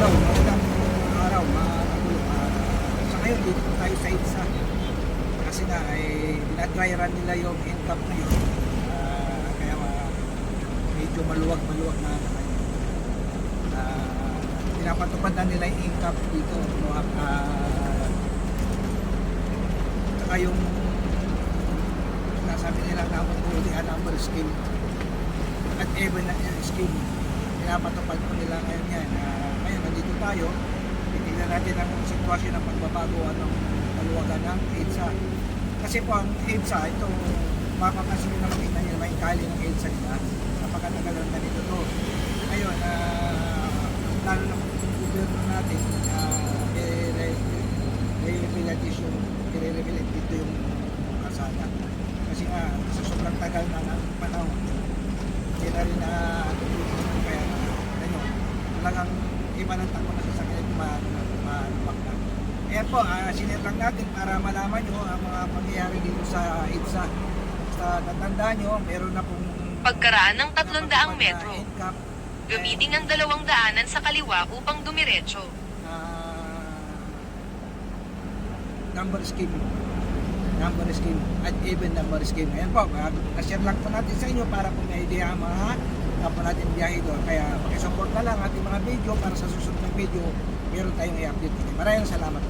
araw, magandang araw. Ah, sa ngayon, dito po tayo sa ITSA. Kasi nga, eh, dinadry run nila yung income ngayon. Ah, kaya ah, medyo maluwag-maluwag na naman. Ah, pinapatupad na nila yung income dito. Ah, saka yung nasabi nila na mabuti ang number scheme at even na uh, scheme pinapatupad po nila ngayon tayo titignan natin ang sitwasyon ng pagbabago ng kaluwagan ng EDSA. Kasi po ang EDSA ito mapapansin nyo na makita nyo may kali ng EDSA nila. Napakatagal na ganito to. Ngayon uh, lalo na kung gobyerno natin uh, i-rehabilitation i-rehabilitate dito yung kasada kasi nga sa sobrang tagal na ng panahon hindi na rin na kaya ano talagang iba ng takbo na sa sakit malubak na Ayan po, uh, sinare lang natin para malaman nyo ang mga pangyayari dito sa IDSA. Sa tatandaan nyo, meron na pong Pagkaraan ng 300 napatupad na metro, gamitin ang dalawang daanan sa kaliwa upang dumiretso. ah, number scheme. Number scheme. At even number scheme. Ayan po uh, share lang po natin sa inyo para kung may idea ang mga kapwa natin biyahe doon. Kaya pakisupport na lang ating mga video para sa susunod na video meron tayong i-update. Maraming salamat